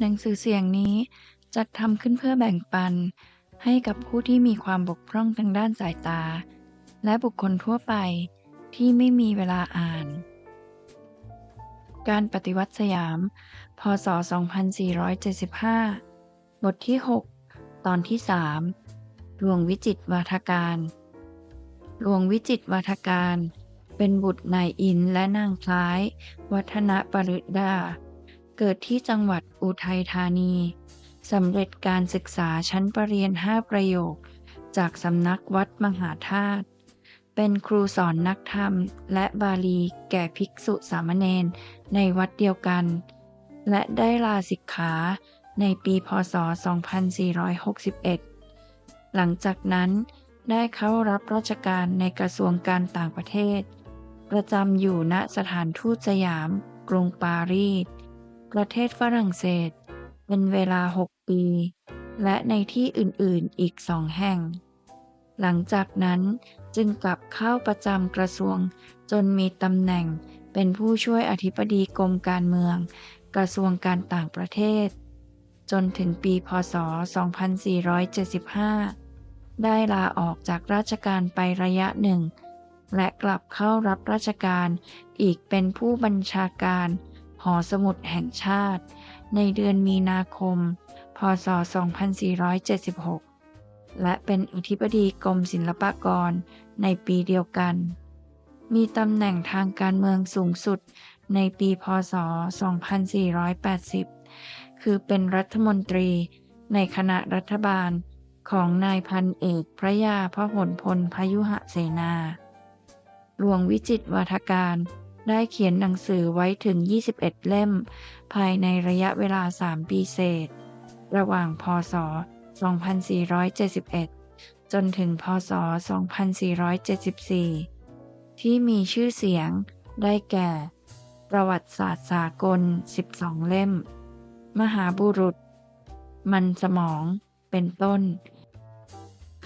หนังสือเสียงนี้จัดทำขึ้นเพื่อแบ่งปัน ให้กับผู้ที่มีความบกพร่องทางด้านสายตา และบุคคลทั่วไปที่ไม่มีเวลาอ่าน การปฏิวัติสยาม พศ 2475 บทที่ 6 ตอนที่ 3 หลวงวิจิตวาทการ หลวงวิจิตวาทการ เป็นบุตรนายอินและนางคล้าย วัฒนปริดา เกิดที่จังหวัดอุทัยธานี สำเร็จการศึกษาชั้นประเรียน 5 ประโยค จากสำนักวัดมหาธาตุ เป็นครูสอนนักธรรมและบาลีแก่ภิกษุสามเณรในวัดเดียวกัน และได้ลาสิกขาในปีพศ 2461 หลังจากนั้นได้เข้ารับราชการในกระทรวงการต่างประเทศ ประจำอยู่ณสถานทูตสยาม กรุงปารีส ประเทศฝรั่งเศส เป็นเวลา 6 ปี และในที่อื่นๆอีกสองแห่ง หลังจากนั้นจึงกลับเข้าประจำกระทรวง จนมีตำแหน่งเป็นผู้ช่วยอธิบดีกรมการเมือง กระทรวงการต่างประเทศ จนถึงปีพศ 2475 ได้ลาออกจากราชการไประยะหนึ่ง และกลับเข้ารับราชการอีกเป็นผู้บัญชาการ หอสมุดแห่งชาติ ในเดือนมีนาคม พศ 2476 และเป็นอธิบดีกรมศิลปากรในปีเดียวกัน มีตำแหน่งทางการเมืองสูงสุดในปีพศ 2480 คือเป็นรัฐมนตรีในคณะรัฐบาลของนายพันเอกพระยาพหลพลพยุหเสนา หลวงวิจิตวาทการ ได้เขียนหนังสือไว้ถึง 21 เล่ม ภายในระยะเวลา 3 ปีเศษ ระหว่างพศ 2471 จนถึงพศ 2474 ที่มีชื่อเสียงได้แก่ ประวัติศาสตร์สากล 12 เล่ม มหาบุรุษ มันสมอง เป็นต้น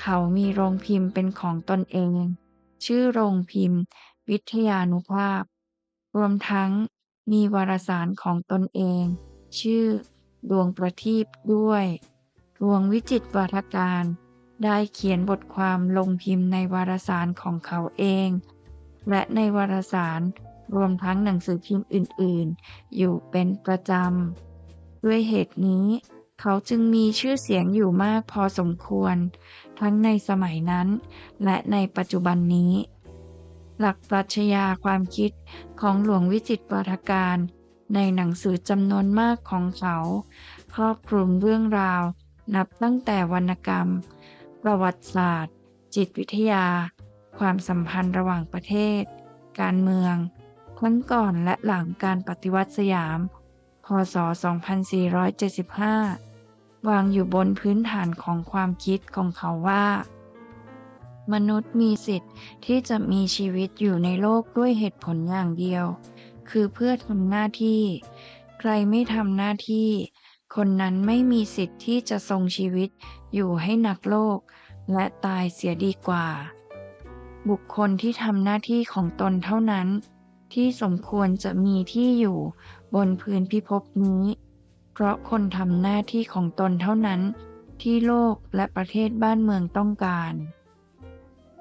เขามีโรงพิมพ์เป็นของตนเอง ชื่อโรงพิมพ์วิทยานุภาพ รวมทั้งมีวารสารของตนเอง ชื่อ ดวงประทีปด้วยหลวงวิจิตวาทการ ได้เขียนบทความลงพิมพ์ในวารสารของเขาเอง และในวารสารรวมทั้งหนังสือพิมพ์อื่น ๆ อยู่เป็นประจำ ด้วยเหตุนี้ เขาจึงมีชื่อเสียงอยู่มากพอสมควร ทั้งในสมัยนั้น และในปัจจุบันนี้ หลักปรัชญาความคิดของหลวงวิจิตรวาทการ ในหนังสือจำนวนมากของเขา ครอบคลุมเรื่องราว นับตั้งแต่วรรณกรรม ประวัติศาสตร์ จิตวิทยา ความสัมพันธ์ระหว่างประเทศ การเมืองทั้งก่อนและหลังการปฏิวัติสยาม พศ 2475 วางอยู่บนพื้นฐานของความคิดของเขาว่า มนุษย์มีสิทธิ์ที่จะมีชีวิตอยู่ในโลกด้วยเหตุผลอย่างเดียว คือเพื่อทำหน้าที่ ใครไม่ทำหน้าที่ คนนั้นไม่มีสิทธิ์ที่จะทรงชีวิตอยู่ให้หนักโลก และตายเสียดีกว่า บุคคลที่ทำหน้าที่ของตนเท่านั้น ที่สมควรจะมีที่อยู่บนพื้นพิภพนี้ เพราะคนทำหน้าที่ของตนเท่านั้น ที่โลกและประเทศบ้านเมืองต้องการ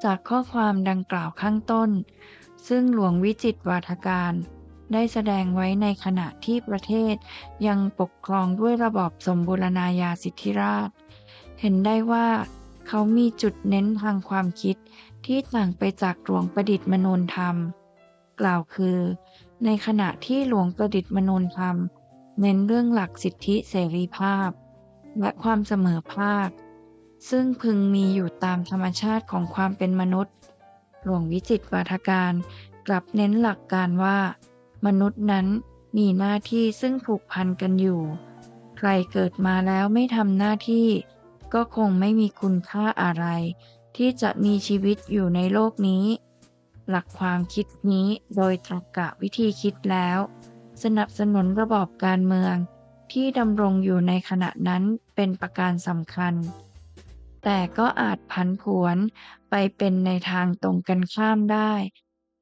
จากข้อความดังกล่าวข้างต้น ซึ่งหลวงวิจิตวาทการ ได้แสดงไว้ในขณะที่ประเทศยังปกครองด้วยระบอบสมบูรณาญาสิทธิราช เห็นได้ว่าเขามีจุดเน้นทางความคิดที่ต่างไปจากหลวงประดิษฐ์มนูญธรรม กล่าวคือ ในขณะที่หลวงประดิษฐ์มนูญธรรม เน้นเรื่องหลักสิทธิเสรีภาพ และความเสมอภาค ซึ่งพึงมีอยู่ตามธรรมชาติของความเป็นมนุษย์ หลวงวิจิตวาทการกลับเน้นหลักการว่า มนุษย์นั้นมีหน้าที่ซึ่งผูกพันกันอยู่ ใครเกิดมาแล้วไม่ทำหน้าที่ ก็คงไม่มีคุณค่าอะไร ที่จะมีชีวิตอยู่ในโลกนี้ หลักความคิดนี้โดยตรรกะวิธีคิดแล้ว สนับสนุนระบอบการเมือง ที่ดำรงอยู่ในขณะนั้นเป็นประการสำคัญ แต่ก็อาจผันผวนไปเป็นในทางตรงกันข้ามได้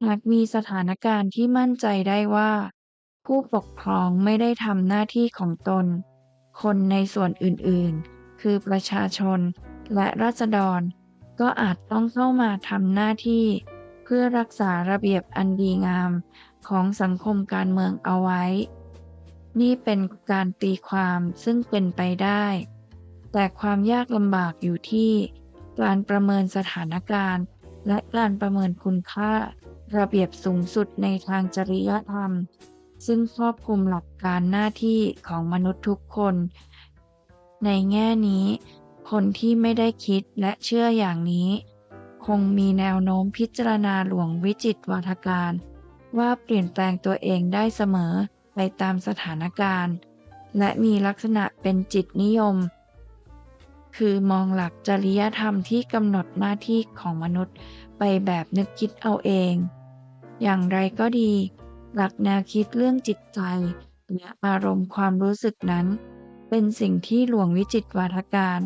หากมีสถานการณ์ที่มั่นใจได้ว่า ผู้ปกครองไม่ได้ทำหน้าที่ของตน คนในส่วนอื่นๆ คือประชาชนและราษฎร ก็อาจต้องเข้ามาทำหน้าที่ เพื่อรักษาระเบียบอันดีงามของสังคมการเมืองเอาไว้ นี่เป็นการตีความซึ่งเป็นไปได้ แต่ความยากลำบากอยู่ที่ การประเมินสถานการณ์ และการประเมินคุณค่า ระเบียบสูงสุดในทางจริยธรรม ซึ่งครอบคลุมหลักการหน้าที่ของมนุษย์ทุกคน ในแง่นี้ คนที่ไม่ได้คิดและเชื่ออย่างนี้ คงมีแนวโน้มพิจารณาหลวงวิจิตวาทการ ว่าเปลี่ยนแปลงตัวเองได้เสมอไปตามสถานการณ์ และมีลักษณะเป็นจิตนิยม คือมองหลักจริยธรรมที่กำหนดหน้าที่ของมนุษย์ไปแบบนึกคิดเอาเอง อย่างไรก็ดี หลักแนวคิดเรื่องจิตใจและอารมณ์ความรู้สึกนั้น เป็นสิ่งที่หลวงวิจิตวาทการ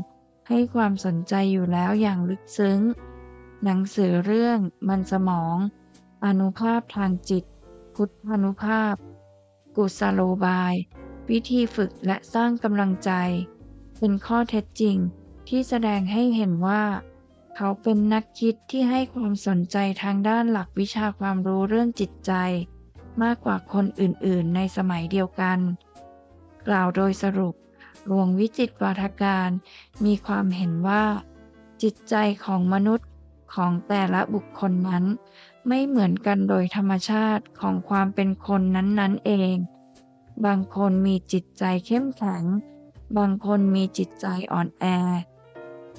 ให้ความสนใจอยู่แล้วอย่างลึกซึ้ง หนังสือเรื่องมันสมอง อนุภาพทางจิต พุทธานุภาพ กุศโลบาย วิธีฝึกและสร้างกำลังใจ เป็นข้อเท็จจริงที่แสดงให้เห็นว่า เขาเป็นนักคิดที่ให้ความสนใจทางด้านหลักวิชาความรู้เรื่องจิตใจ มากกว่าคนอื่นๆ ในสมัยเดียวกัน กล่าวโดยสรุปหลวงวิจิตวาทการ มีความเห็นว่า จิตใจของมนุษย์ของแต่ละบุคคลนั้น ไม่เหมือนกันโดยธรรมชาติของความเป็นคนนั้นๆเอง บางคนมีจิตใจเข้มแข็ง บางคนมีจิตใจอ่อนแอ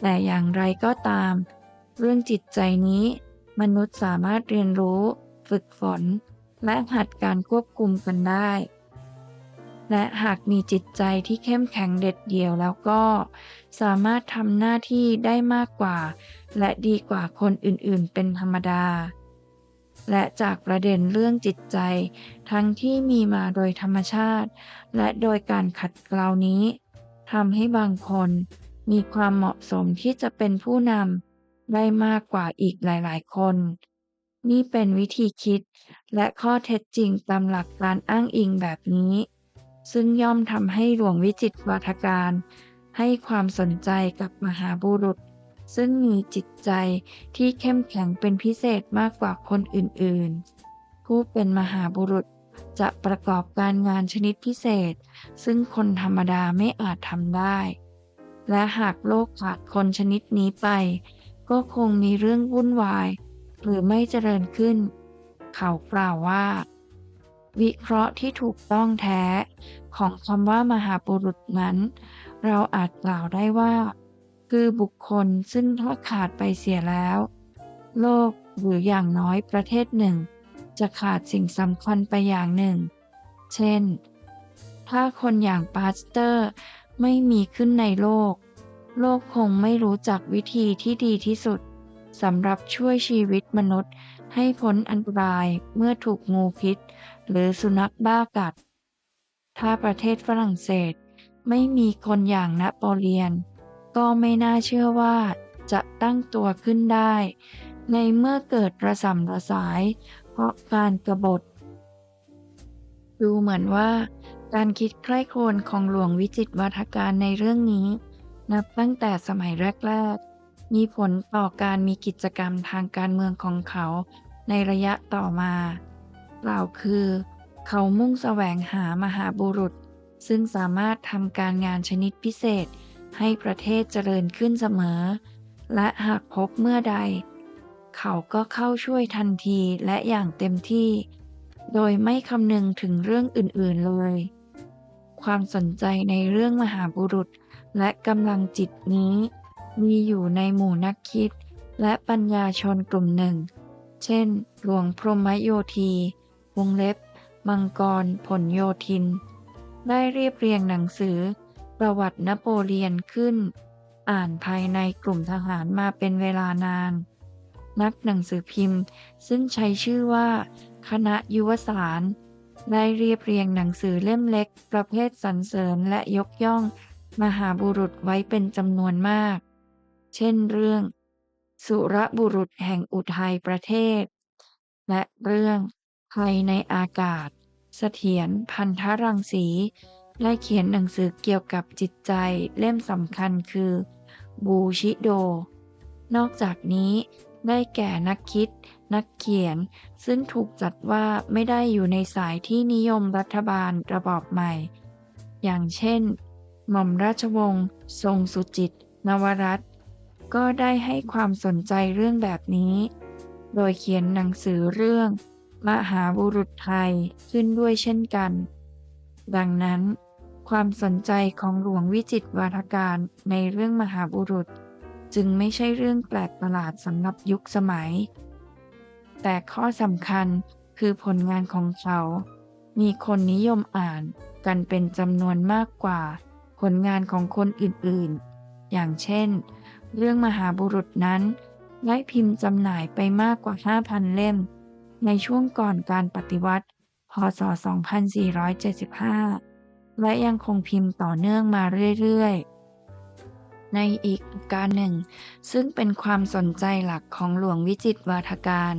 แต่อย่างไรก็ตาม เรื่องจิตใจนี้ มนุษย์สามารถเรียนรู้ ฝึกฝน และหัดการควบคุมกันได้ และหากมีจิตใจที่เข้มแข็งเด็ดเดี่ยวแล้วก็ สามารถทำหน้าที่ได้มากกว่า และดีกว่าคนอื่นๆ เป็นธรรมดา และจากประเด็นเรื่องจิตใจ ทั้งที่มีมาโดยธรรมชาติ และโดยการขัดเกลานี้ ทำให้บางคนมีความเหมาะสมที่จะเป็นผู้นำได้มากกว่าอีกหลายๆ คน นี่เป็นวิธีคิดและข้อเท็จจริงตามหลักการอ้างอิงแบบนี้ ซึ่งย่อมทำให้หลวงวิจิตรวาทการ ให้ความสนใจกับมหาบุรุษ ซึ่งมีจิตใจที่เข้มแข็งเป็นพิเศษมากกว่าคนอื่นๆ ผู้เป็นมหาบุรุษ จะประกอบการงานชนิดพิเศษ ซึ่งคนธรรมดาไม่อาจทำได้ และหากโลกขาดคนชนิดนี้ไป ก็คงมีเรื่องวุ่นวาย หรือไม่เจริญขึ้น เขากล่าวว่า วิเคราะห์ที่ถูกต้องแท้ ของคำว่ามหาบุรุษนั้น เราอาจกล่าวได้ว่า คือบุคคลซึ่งถ้าขาดไปเสียแล้ว โลกหรืออย่างน้อยประเทศหนึ่ง จะขาดสิ่งสำคัญไปอย่างหนึ่ง เช่น ถ้าคนอย่างปาสเตอร์ไม่มีขึ้นในโลก โลกคงไม่รู้จักวิธีที่ดีที่สุดสำหรับช่วยชีวิตมนุษย์ให้พ้นอันตรายเมื่อถูกงูพิษ หรือสุนัขบ้ากัด ถ้าประเทศฝรั่งเศส ไม่มีคนอย่างนโปเลียน ก็ไม่น่าเชื่อว่าจะตั้งตัวขึ้นได้ ในเมื่อเกิดระสำระสาย พราะการกรบฏ ดูเหมือนว่า การคิดใคร่ครวญของหลวงวิจิตรวาทการในเรื่องนี้ นับตั้งแต่สมัยแรก ๆ มีผลต่อการมีกิจกรรมทางการเมืองของเขาในระยะต่อมากล่าวคือ เขามุ่งแสวงหามหาบุรุษ ซึ่งสามารถทำการงานชนิดพิเศษให้ประเทศเจริญขึ้นเสมอ และหากพบเมื่อใด เขาก็เข้าช่วยทันทีและอย่างเต็มที่ โดยไม่คำนึงถึงเรื่องอื่น ๆ เลย ความสนใจในเรื่องมหาบุรุษและกำลังจิตนี้ มีอยู่ในหมู่นักคิด และปัญญาชนกลุ่มหนึ่ง เช่น หลวงพรหมโยธี วงเล็บ มังกร ผลโยธิน ได้เรียบเรียงหนังสือ ประวัตินโปเลียนขึ้น อ่านภายในกลุ่มทหารมาเป็นเวลานาน นักหนังสือพิมพ์ ซึ่งใช้ชื่อว่า คณะยุวสารได้เรียบเรียงหนังสือเล่มเล็ก ประเภทสรรเสริญและยกย่อง มหาบุรุษไว้เป็นจำนวนมาก เช่นเรื่อง สุรบุรุษแห่งอุทัยประเทศ และเรื่องภัยในอากาศ เสถียรพันธรังสี ได้เขียนหนังสือเกี่ยวกับจิตใจเล่มสำคัญคือ บูชิโด นอกจากนี้ ได้แก่นักคิด นักเขียน ซึ่งถูกจัดว่าไม่ได้อยู่ในสายที่นิยมรัฐบาลระบอบใหม่ อย่างเช่น หม่อมราชวงศ์ทรงสุจิต นวรัตน์ก็ได้ให้ความสนใจเรื่องแบบนี้ โดยเขียนหนังสือเรื่อง มหาบุรุษไทยขึ้นด้วยเช่นกัน ดังนั้น ความสนใจของหลวงวิจิตรวาทการในเรื่องมหาบุรุษ จึงไม่ใช่เรื่องแปลกประหลาดสำหรับยุคสมัย แต่ข้อสำคัญคือผลงานของเขา มีคนนิยมอ่านกันเป็นจำนวนมากกว่า ผลงานของคนอื่นๆ อย่างเช่น เรื่องมหาบุรุษนั้นได้พิมพ์จำหน่ายไปมากกว่า 5,000 เล่ม ในช่วงก่อนการปฏิวัติ พศ 2475 และยังคงพิมพ์ต่อเนื่องมาเรื่อยๆ ในอีกการหนึ่ง ซึ่งเป็นความสนใจหลักของหลวงวิจิตรวาทการ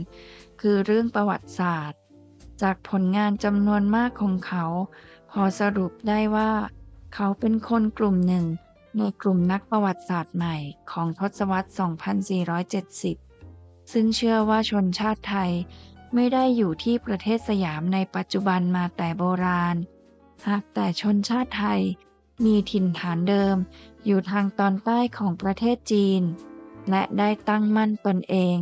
คือเรื่องประวัติศาสตร์ จากผลงานจำนวนมากของเขา พอสรุปได้ว่า เขาเป็นคนกลุ่มหนึ่ง ในกลุ่มนักประวัติศาสตร์ใหม่ของทศวรรษ 2470 ซึ่งเชื่อว่าชนชาติไทยไม่ได้อยู่ที่ประเทศสยามในปัจจุบันมาแต่โบราณ หากแต่ชนชาติไทย มีถิ่นฐานเดิม อยู่ทางตอนใต้ของประเทศจีน และได้ตั้งมั่นตนเอง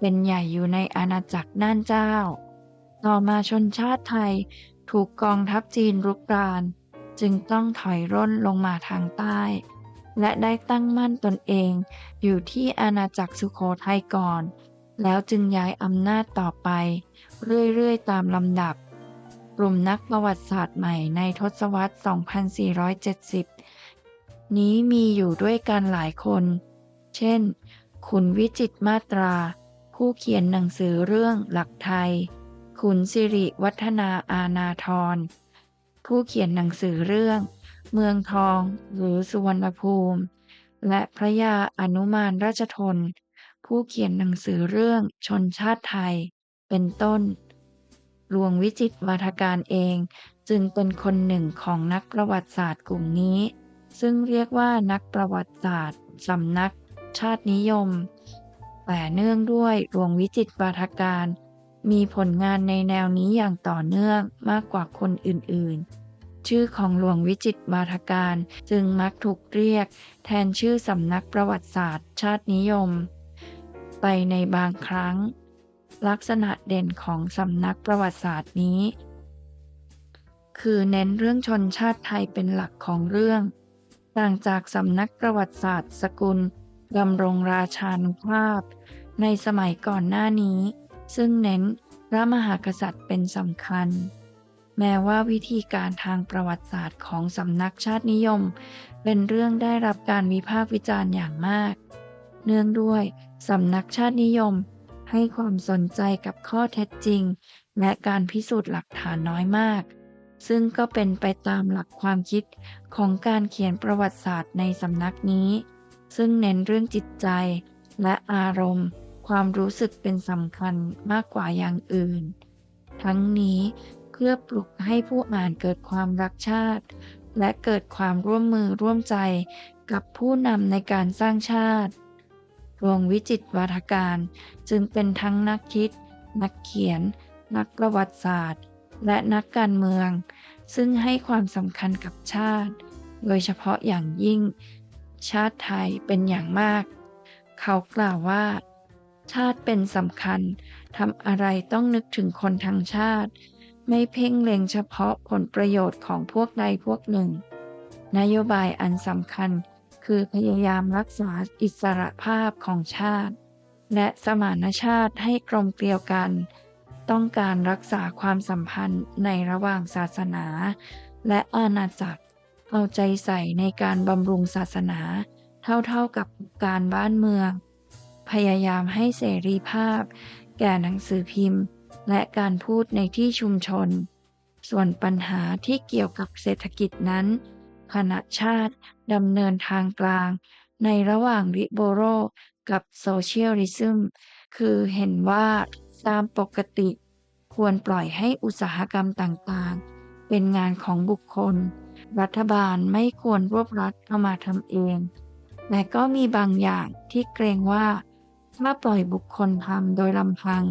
เป็นใหญ่อยู่ในอาณาจักรน่านเจ้า ต่อมาชนชาติไทยถูกกองทัพจีนรุกราน จึงต้องถอยร่นลงมาทางใต้ และได้ตั้งมั่นตนเอง อยู่ที่อาณาจักรสุโขทัยก่อน แล้วจึงย้ายอำนาจต่อไป เรื่อยๆ ตามลำดับ กลุ่มนักประวัติศาสตร์ใหม่ในทศวรรษ 2470 นี้มีอยู่ด้วยกันหลายคน เช่น คุณวิจิตมาตรา ผู้เขียนหนังสือเรื่องหลักไทย คุณสิริวัฒนาอาณาธร ผู้เขียนหนังสือเรื่อง เมืองทองหรือสุวรรณภูมิ และพระยาอนุมานราชทน ผู้เขียนหนังสือเรื่องชนชาติไทย เป็นต้น ลวงวิจิตวาทการเอง จึงเป็นคนหนึ่งของนักประวัติศาสตร์กลุ่มนี้ ซึ่งเรียกว่านักประวัติศาสตร์สำนัก ชาตินิยม แต่เนื่องด้วยหลวงวิจิตวาทการ มีผลงานในแนวนี้อย่างต่อเนื่องมากกว่าคนอื่นๆ ชื่อของหลวงวิจิตวาทการจึงมักถูกเรียก แทนชื่อสำนักประวัติศาสตร์ ชาตินิยม ไปในบางครั้ง ลักษณะเด่นของสำนักประวัติศาสตร์นี้ คือเน้นเรื่องชนชาติไทยเป็นหลักของเรื่อง ต่างจากสำนักประวัติศาสตร์ สกุลดำรงราชานุภาพ ในสมัยก่อนหน้านี้ ซึ่งเน้นพระมหากษัตริย์เป็นสำคัญ แม้ว่าวิธีการทางประวัติศาสตร์ของสำนักชาตินิยม เป็นเรื่องได้รับการวิพากษ์วิจารณ์อย่างมาก เนื่องด้วยสำนักชาตินิยม ให้ความสนใจกับข้อเท็จจริง และการพิสูจน์หลักฐานน้อยมาก ซึ่งก็เป็นไปตามหลักความคิดของการเขียนประวัติศาสตร์ในสำนักนี้ ซึ่งเน้นเรื่องจิตใจ และอารมณ์ ความรู้สึกเป็นสำคัญมากกว่าอย่างอื่น ทั้งนี้เพื่อปลุกให้ผู้อ่านเกิดความรักชาติ และเกิดความร่วมมือร่วมใจกับผู้นำในการสร้างชาติ หลวงวิจิตวาทการ จึงเป็นทั้งนักคิด นักเขียน นักประวัติศาสตร์ และนักการเมือง ซึ่งให้ความสำคัญกับชาติ โดยเฉพาะอย่างยิ่ง ชาติไทยเป็นอย่างมาก เขากล่าวว่า ชาติเป็นสำคัญทำอะไรต้องนึกถึงคนทั้งชาติ ไม่เพ่งเล็งเฉพาะผลประโยชน์ของพวกใดพวกหนึ่ง นโยบายอันสำคัญ คือพยายามรักษาอิสรภาพของชาติ และสมานชาติให้กลมเกลียวกัน ต้องการรักษาความสัมพันธ์ในระหว่างศาสนา และอาณาจักร เอาใจใส่ในการบำรุงศาสนา เท่าๆกับการบ้านเมือง พยายามให้เสรีภาพ แก่หนังสือพิมพ์ และการพูดในที่ชุมชน ส่วนปัญหาที่เกี่ยวกับเศรษฐกิจนั้น คณะชาติดำเนินทางกลาง ในระหว่างริโบโรกับโซเชียลิซึมคือเห็นว่าตามปกติ ควรปล่อยให้อุตสาหกรรมต่างๆ เป็นงานของบุคคล รัฐบาลไม่ควรรวบรัดเอามาทำเอง แต่ก็มีบางอย่างที่เกรงว่า ถ้าปล่อยบุคคลทำโดยลำพัง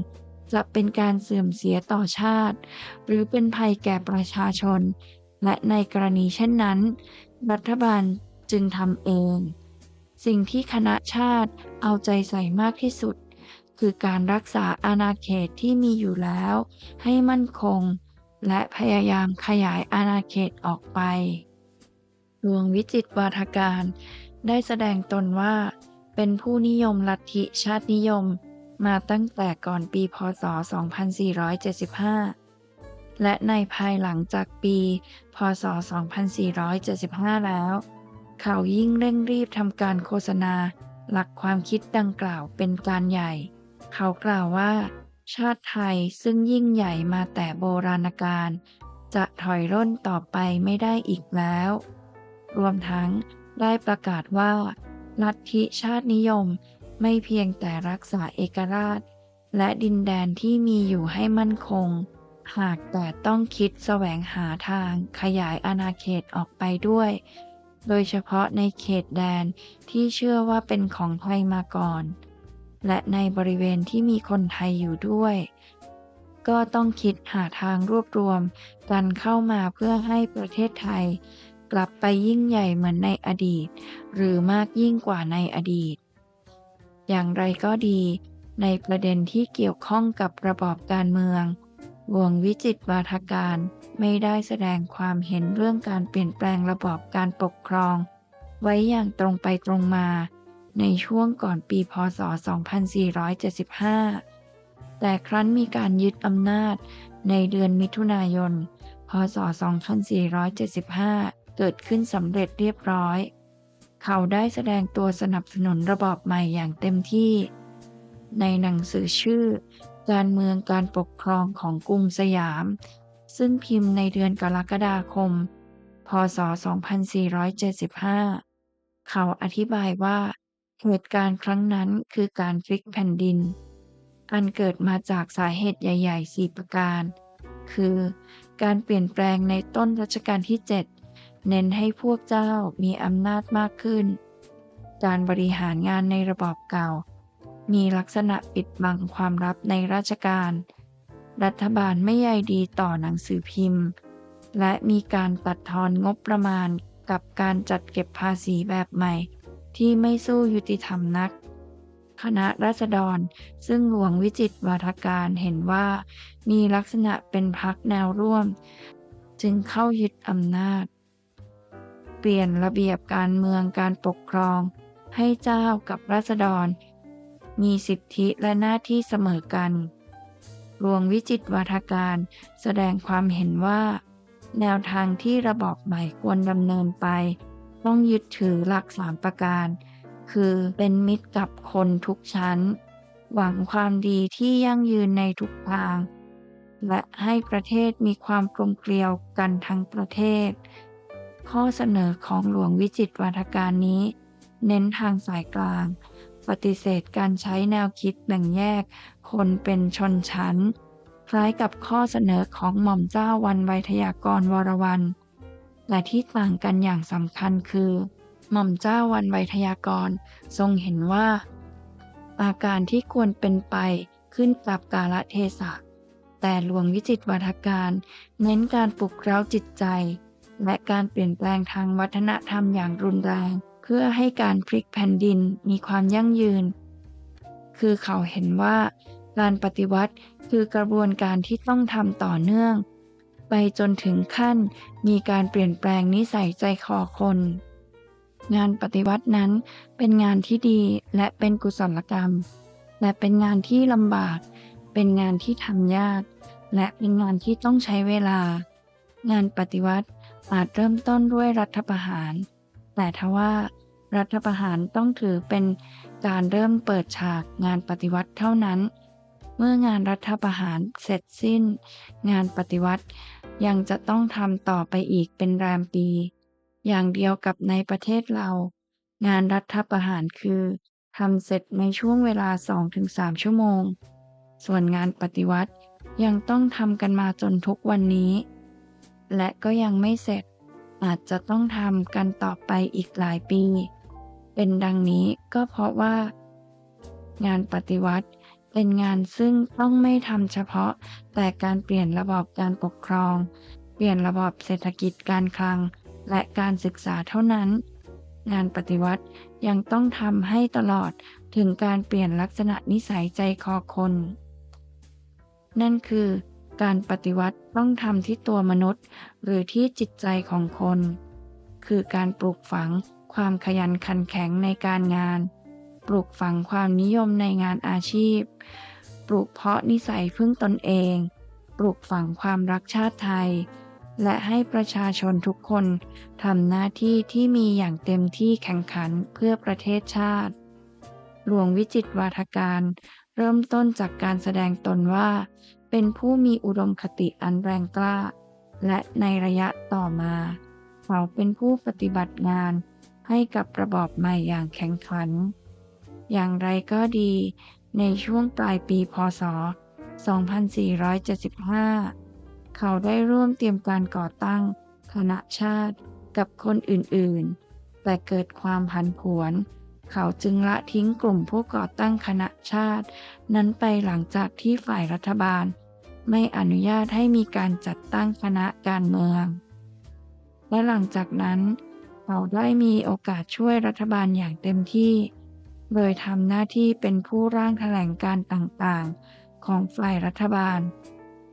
จะเป็นการเสื่อมเสียต่อชาติ หรือเป็นภัยแก่ประชาชน และในกรณีเช่นนั้น รัฐบาลจึงทำเอง สิ่งที่คณะชาติเอาใจใส่มากที่สุด คือการรักษาอาณาเขตที่มีอยู่แล้ว ให้มั่นคง และพยายามขยายอาณาเขตออกไปหลวงวิจิตรวาทการ ได้แสดงตนว่า เป็นผู้นิยมลัทธิชาตินิยมมาตั้งแต่ก่อนปีพศ 2475 และในภายหลังจากปี พศ 2475 แล้ว เขายิ่งเร่งรีบทำการโฆษณา หลักความคิดดังกล่าวเป็นการใหญ่ เขากล่าวว่า ชาติไทยซึ่งยิ่งใหญ่มาแต่โบราณกาลจะถอยร่นต่อไปไม่ได้อีกแล้ว รวมทั้งได้ประกาศว่า ลัทธิชาตินิยมไม่เพียงแต่รักษาเอกราช และดินแดนที่มีอยู่ให้มั่นคง หากแต่ต้องคิดแสวงหาทางขยายอาณาเขตออกไปด้วย โดยเฉพาะในเขตแดนที่เชื่อว่าเป็นของไทยมาก่อน และในบริเวณที่มีคนไทยอยู่ด้วย ก็ต้องคิดหาทางรวบรวมกันเข้ามาเพื่อให้ประเทศไทย กลับไปยิ่งใหญ่เหมือนในอดีต หรือมากยิ่งกว่าในอดีต อย่างไรก็ดี ในประเด็นที่เกี่ยวข้องกับระบอบการเมือง วงวิจิตวาทการ ไม่ได้แสดงความเห็นเรื่องการเปลี่ยนแปลงระบอบการปกครอง ไว้อย่างตรงไปตรงมา ในช่วงก่อนปีพศ 2475 แต่ครั้นมีการยึดอำนาจในเดือนมิถุนายน พศ 2475 เกิดขึ้นสำเร็จเรียบร้อย เขาได้แสดงตัวสนับสนุนระบอบใหม่อย่างเต็มที่ ในหนังสือชื่อ การเมืองการปกครองของกรุงสยาม ซึ่งพิมพ์ในเดือนกรกฎาคม พศ 2475 เขาอธิบายว่าเหตุการณ์ครั้งนั้นคือการพลิกแผ่นดิน อันเกิดมาจากสาเหตุใหญ่ๆ 4 ประการ คือ การเปลี่ยนแปลงในต้นรัชกาลที่ 7 เน้นให้พวกเจ้ามีอำนาจมากขึ้น การบริหารงานในระบอบเก่า มีลักษณะปิดบังความลับในราชการ รัฐบาลไม่ใยดีต่อหนังสือพิมพ์ และมีการตัดทอนงบประมาณกับการจัดเก็บภาษีแบบใหม่ ที่ไม่สู้ยุติธรรมนัก คณะราษฎรซึ่งหลวงวิจิตรวาทการเห็นว่า มีลักษณะเป็นพักแนวร่วม จึงเข้ายึดอำนาจ เปลี่ยนระเบียบการเมืองการปกครองให้เจ้ากับราษฎร มีสิทธิและหน้าที่เสมอกันหลวงวิจิตรวาทการแสดงความเห็นว่า แนวทางที่ระบอบใหม่ควรดำเนินไป ต้องยึดถือหลักสามประการ คือเป็นมิตรกับคนทุกชั้น หวังความดีที่ยั่งยืนในทุกทาง และให้ประเทศมีความกลมเกลียวกันทั้งประเทศ ข้อเสนอของหลวงวิจิตรวาทการนี้ เน้นทางสายกลาง ปฏิเสธการใช้แนวคิดแบ่งแยก คนเป็นชนชั้น คล้ายกับข้อเสนอของหม่อมเจ้าวันไวยทยากรวรวันและที่ต่างกันอย่างสำคัญคือ หม่อมเจ้าวันไวยทยากรทรงเห็นว่า อาการที่ควรเป็นไปขึ้นกับกาลเทศะแต่หลวงวิจิตวัฒการเน้นการปลุกเร้าจิตใจ และการเปลี่ยนแปลงทางวัฒนธรรมอย่างรุนแรง พื่อให้การพลิกแผ่นดินมีความยั่งยืน คือเขาเห็นว่าการปฏิวัติคือกระบวนการที่ต้องทำต่อเนื่อง ไปจนถึงขั้นมีการเปลี่ยนแปลงนิสัยใจคอคน งานปฏิวัตินั้นเป็นงานที่ดีและเป็นกุศลกรรม และเป็นงานที่ลำบาก เป็นงานที่ทำยาก และเป็นงานที่ต้องใช้เวลา งานปฏิวัติอาจเริ่มต้นด้วยรัฐประหาร แต่ทว่า รัฐประหารต้องถือเป็นการเริ่มเปิดฉากงานปฏิวัติเท่านั้น เมื่องานรัฐประหารเสร็จสิ้น งานปฏิวัติยังจะต้องทำต่อไปอีกเป็นแรมปี อย่างเดียวกับในประเทศเรา งานรัฐประหารคือทำเสร็จในช่วงเวลา 2-3 ชั่วโมง ส่วนงานปฏิวัติยังต้องทำกันมาจนทุกวันนี้ และก็ยังไม่เสร็จอาจจะต้องทำกันต่อไปอีกหลายปี เป็นดังนี้ก็เพราะว่า งานปฏิวัติเป็นงานซึ่งต้องไม่ทำเฉพาะ แต่การเปลี่ยนระบอบการปกครอง เปลี่ยนระบอบเศรษฐกิจการคลัง และการศึกษาเท่านั้น งานปฏิวัติยังต้องทำให้ตลอดถึงการเปลี่ยนลักษณะนิสัยใจคอคน นั่นคือการปฏิวัติต้องทำที่ตัวมนุษย์ หรือที่จิตใจของคน คือการปลูกฝัง ความขยันขันแข็งในการงาน ปลูกฝังความนิยมในงานอาชีพ ปลูกเพาะนิสัยพึ่งตนเอง ปลูกฝังความรักชาติไทย และให้ประชาชนทุกคนทำหน้าที่ที่มีอย่างเต็มที่แข่งขันเพื่อประเทศชาติ หลวงวิจิตรวาทการเริ่มต้นจากการแสดงตนว่า เป็นผู้มีอุดมคติอันแรงกล้า และในระยะต่อมา เขาเป็นผู้ปฏิบัติงาน ให้กับระบอบใหม่อย่างแข็งขัน อย่างไรก็ดี ในช่วงปลายปีพศ 2475 เขาได้ร่วมเตรียมการก่อตั้งคณะชาติกับคนอื่นๆ แต่เกิดความผันผวน เขาจึงละทิ้งกลุ่มผู้ก่อตั้งคณะชาติ นั้นไปหลังจากที่ฝ่ายรัฐบาล ไม่อนุญาตให้มีการจัดตั้งคณะการเมือง และหลังจากนั้น เขาได้มีโอกาสช่วยรัฐบาลอย่างเต็มที่ โดยทำหน้าที่เป็นผู้ร่างแถลงการต่างๆ ของฝ่ายรัฐบาล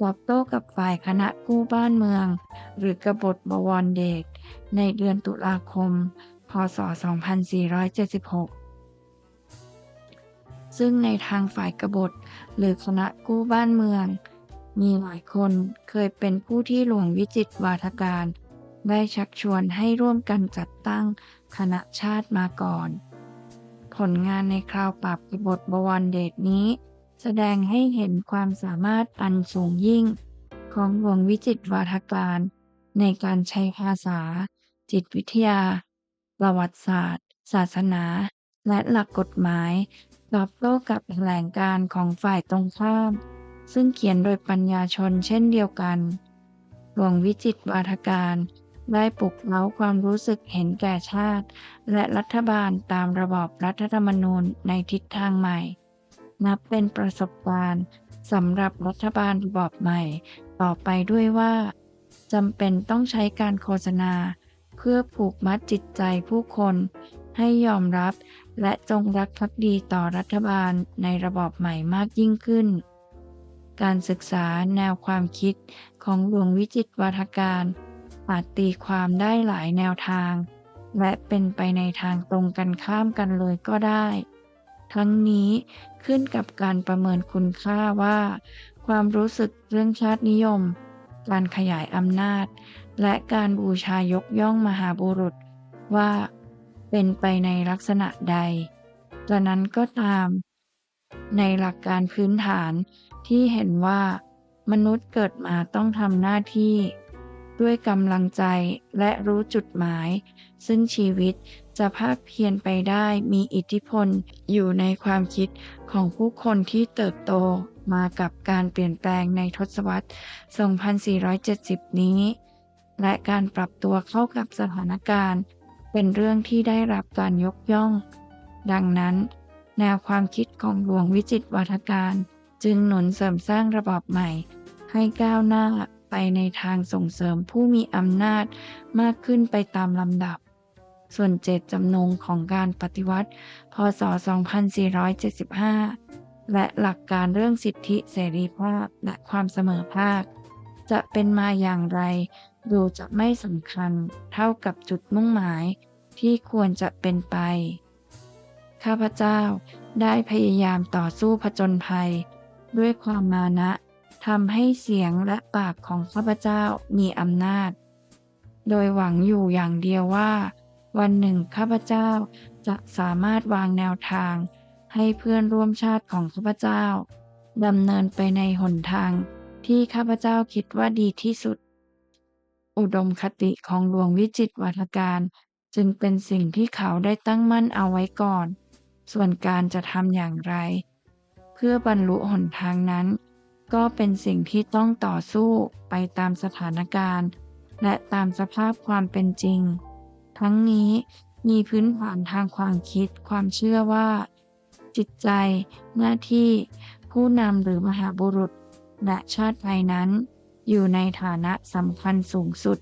ตอบโต้กับฝ่ายคณะกู้บ้านเมือง หรือกบฏบวรเดชในเดือนตุลาคม พศ 2476 ซึ่งในทางฝ่ายกบฏหรือคณะกู้บ้านเมือง มีหลายคนเคยเป็นผู้ที่หลวงวิจิตรวาทการ ได้ชักชวนให้ร่วมกันจัดตั้งคณะชาติมาก่อน ผลงานในคราวปราบกบฏบวรเดชนี้ แสดงให้เห็นความสามารถอันสูงยิ่ง ของหลวงวิจิตรวาทการ ในการใช้ภาษา จิตวิทยา ประวัติศาสตร์ ศาสนา และหลักกฎหมายตอบโต้กับแถลงการของฝ่ายตรงข้าม ซึ่งเขียนโดยปัญญาชนเช่นเดียวกันหลวงวิจิตรวาทการ ได้ปลุกเร้าความรู้สึกเห็นแก่ชาติ และรัฐบาลตามระบอบรัฐธรรมนูญในทิศทางใหม่ นับเป็นประสบการณ์สำหรับรัฐบาลระบอบใหม่ ต่อไปด้วยว่าจำเป็นต้องใช้การโฆษณา เพื่อผูกมัดจิตใจผู้คนให้ยอมรับและจงรักภักดีต่อรัฐบาลในระบอบใหม่มากยิ่งขึ้น การศึกษาแนวความคิดของหลวงวิจิตรวาทการ อาจตีความได้หลายแนวทาง และเป็นไปในทางตรงกันข้ามกันเลยก็ได้ ทั้งนี้ขึ้นกับการประเมินคุณค่าว่า ความรู้สึกเรื่องชาตินิยม การขยายอำนาจ และการบูชายกย่องมหาบุรุษ ว่าเป็นไปในลักษณะใดกระนั้นก็ตาม ในหลักการพื้นฐานที่เห็นว่ามนุษย์เกิดมาต้องทำหน้าที่ ด้วยกำลังใจและรู้จุดหมาย ซึ่งชีวิตจะภาคเพียรไปได้มีอิทธิพลอยู่ในความคิดของผู้คนที่เติบโตมากับการเปลี่ยนแปลงในทศวรรษ 2470 นี้ และการปรับตัวเข้ากับสถานการณ์ เป็นเรื่องที่ได้รับการยกย่อง ดังนั้น แนวความคิดของหลวงวิจิตรวาทการ จึงหนุนเสริมสร้างระบอบใหม่ ให้ก้าวหน้า ไปในทางส่งเสริมผู้มีอำนาจมากขึ้นไปตามลำดับ ส่วนเจตจำนงของการปฏิวัติ พศ 2475 และหลักการเรื่องสิทธิเสรีภาพและความเสมอภาค จะเป็นมาอย่างไร ดูจะไม่สำคัญเท่ากับจุดมุ่งหมายที่ควรจะเป็นไป ข้าพเจ้าได้พยายามต่อสู้ผจญภัย ด้วยความมานะ ทำให้เสียงและปากของข้าพเจ้ามีอำนาจ โดยหวังอยู่อย่างเดียวว่า วันหนึ่งข้าพเจ้าจะสามารถวางแนวทาง ให้เพื่อนร่วมชาติของข้าพเจ้าดำเนินไปในหนทางที่ข้าพเจ้าคิดว่าดีที่สุด อุดมคติของหลวงวิจิตวัฒการจึงเป็นสิ่งที่เขาได้ตั้งมั่นเอาไว้ก่อน ส่วนการจะทำอย่างไร เพื่อบรรลุหนทางนั้น ก็เป็นสิ่งที่ต้องต่อสู้ไปตามสถานการณ์ และตามสภาพความเป็นจริง ทั้งนี้มีพื้นฐานทางความคิดความเชื่อว่า จิตใจ หน้าที่ ผู้นำหรือมหาบุรุษ และชาติไทยนั้น อยู่ในฐานะสำคัญสูงสุด